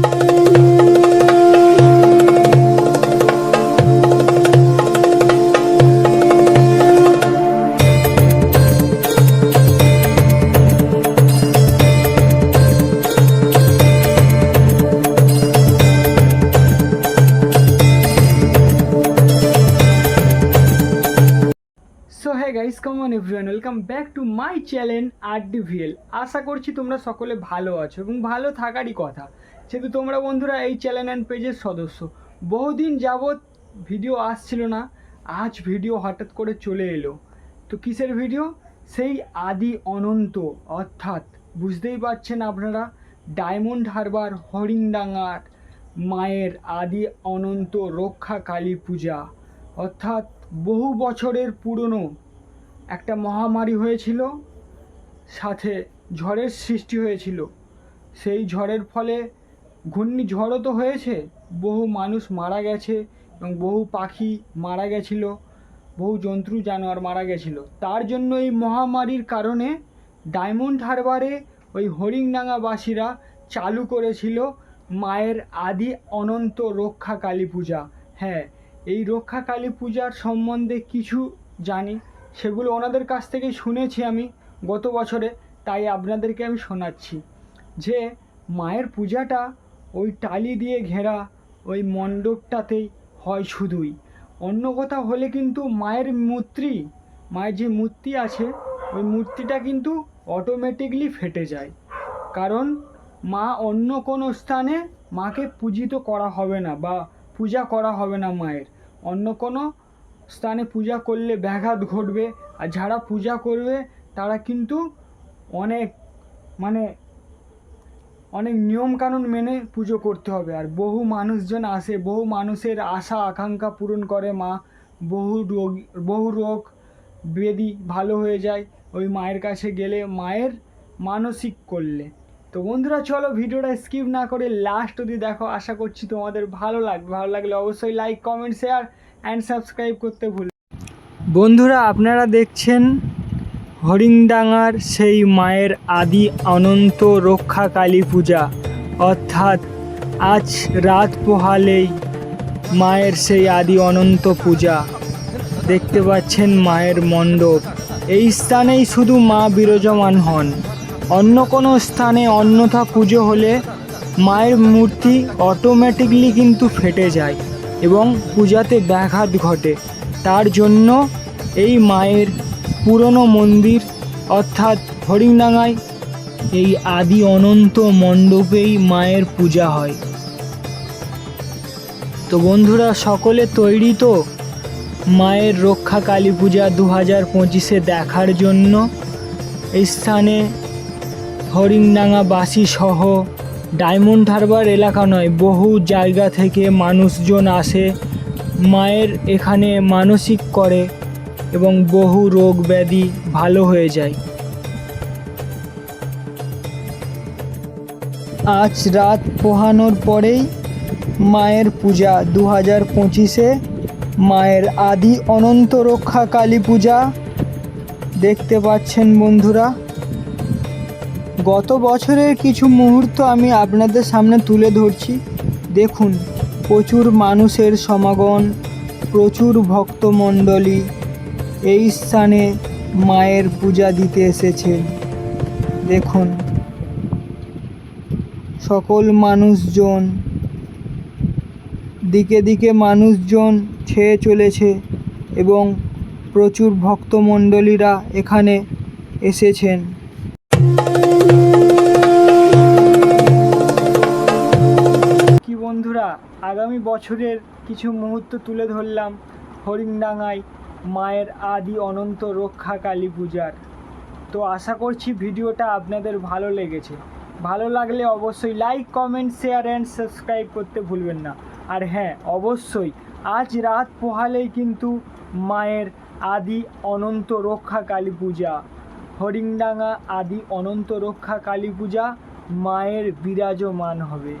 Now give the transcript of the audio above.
Thank you. Guys come on everyone welcome back to my channel R DVL আশা করছি তোমরা সকলে ভালো আছো এবং ভালো থাকারই কথা। যেহেতু তোমরা বন্ধুরা এই চ্যানেল অ্যান্ড পেজের সদস্য, বহুদিন যাবৎ ভিডিও আসছিল না, আজ ভিডিও হঠাৎ করে চলে এলো। তো কিসের ভিডিও সেই আদি অনন্ত, অর্থাৎ বুঝতেই পারছেন আপনারা, ডায়মন্ড হারবার হরিংডাঙ্গার মায়ের আদি অনন্ত রক্ষা কালী পূজা, অর্থাৎ বহু বছরের পুরনো একটা মহামারী হয়েছিল, সাথে ঝড়ের সৃষ্টি হয়েছিল। সেই ঝড়ের ফলে ঘূর্ণিঝড়ও তো হয়েছে, বহু মানুষ মারা গেছে এবং বহু পাখি মারা গেছিল, বহু জন্তু জানোয়ার মারা গেছিল। তার জন্য এই মহামারীর কারণে ডায়মন্ড হারবারে ওই হরিংডাঙ্গাবাসীরা চালু করেছিল মায়ের আদি অনন্ত রক্ষা কালী পূজা। হ্যাঁ এই রক্ষা কালী পূজার সম্বন্ধে কিছু জানি। সেগুলো ওনাদের কাছ থেকে শুনেছি আমি গত বছরে, তাই আপনাদেরকে আমি শোনাচ্ছি। যে মায়ের পূজাটা ওই টালি দিয়ে ঘেরা ওই মণ্ডপটাতেই হয় শুধুই। অন্য কথা হলে কিন্তু মায়ের মূর্তি, মায়ের যে মূর্তি আছে, ওই মূর্তিটা কিন্তু অটোমেটিকলি ফেটে যায়। কারণ মা অন্য কোনো স্থানে মাকে পূজিত করা হবে না বা পূজা করা হবে না মায়ের। অন্য কোনো স্থানে পূজা করলে ব্যাঘাত ঘটবে, আর যারা পূজা করবে, তারা কিন্তু অনেক মানে অনেক নিয়মকানুন মেনে পুজো করতে হবে। আর বহু মানুষজন আসে, বহু মানুষের আশা, আকাঙ্ক্ষা পূরণ করে মা। বহু রোগ বহু রোগ বেদি ভালো হয়ে যায় ওই মায়ের কাছে গেলে, মায়ের মানসিক করলে। তো বন্ধুরা, চলো ভিডিওটা স্কিপ না করে লাস্ট অবধি দেখো। আশা করছি তোমাদের ভালো লাগবে ভালো লাগলে অবশ্যই like comment share and subscribe করতে ভুল বন্ধুরা, আপনারা দেখছেন হরিংডাঙ্গার সেই মায়ের আদি অনন্ত রক্ষা কালী পূজা। অর্থাৎ আজ রাত পোহালেই মায়ের সেই আদি অনন্ত পূজা। দেখতে পাচ্ছেন মায়ের মণ্ডপ। এই স্থানেই শুধু মা বিরাজমান হন। অন্য কোনো স্থানে অন্যথা পুজো হলে মায়ের মূর্তি অটোমেটিকলি কিন্তু ফেটে যায়। এবং পূজাতে ব্যাঘাত ঘটে। তার জন্য এই মায়ের পুরনো মন্দির, অর্থাৎ হরিংডাঙ্গায় এই আদি অনন্ত মণ্ডপেই মায়ের পূজা হয়। তো বন্ধুরা, সকলে তৈরি তো? মায়ের রক্ষা কালী পূজা দু হাজার পঁচিশে দেখার জন্য এই স্থানে হরিংডাঙ্গাবাসী সহ ডায়মন্ড হারবার এলাকা নয়, বহু জায়গা থেকে মানুষজন আসে, মায়ের এখানে মানসিক করে এবং বহু রোগ ব্যাধি ভালো হয়ে যায়। আজ রাত পোহানোর পরেই মায়ের পূজা দু হাজার পঁচিশে, মায়ের আদি অনন্ত রক্ষা কালী পূজা। দেখতে পাচ্ছেন বন্ধুরা গত বছরের কিছু মুহূর্ত আমি আপনাদের সামনে তুলে ধরছি। দেখুন, প্রচুর মানুষের সমাগম, প্রচুর ভক্তমণ্ডলী এই স্থানে মায়ের পূজা দিতে এসেছে দেখুন, সকল মানুষজন, দিকে দিকে মানুষজন ছেয়ে চলেছে এবং প্রচুর ভক্তমণ্ডলীরা এখানে এসেছেন। বন্ধুরা, আগামী বছরের কিছু মুহূর্ত তুলে ধরলাম হরিংডাঙ্গায় মায়ের আদি অনন্ত রক্ষা কালী পূজার। তো আশা করছি ভিডিওটা আপনাদের ভালো লেগেছে। ভালো লাগলে অবশ্যই like comment share and subscribe করতে ভুলবেন না। আর হ্যাঁ অবশ্যই আজ রাত পোহালেই কিন্তু মায়ের আদি অনন্ত রক্ষা কালী পূজা। হরিংডাঙ্গা আদি অনন্ত রক্ষা কালী পূজা মায়ের বিরাজমান হবে।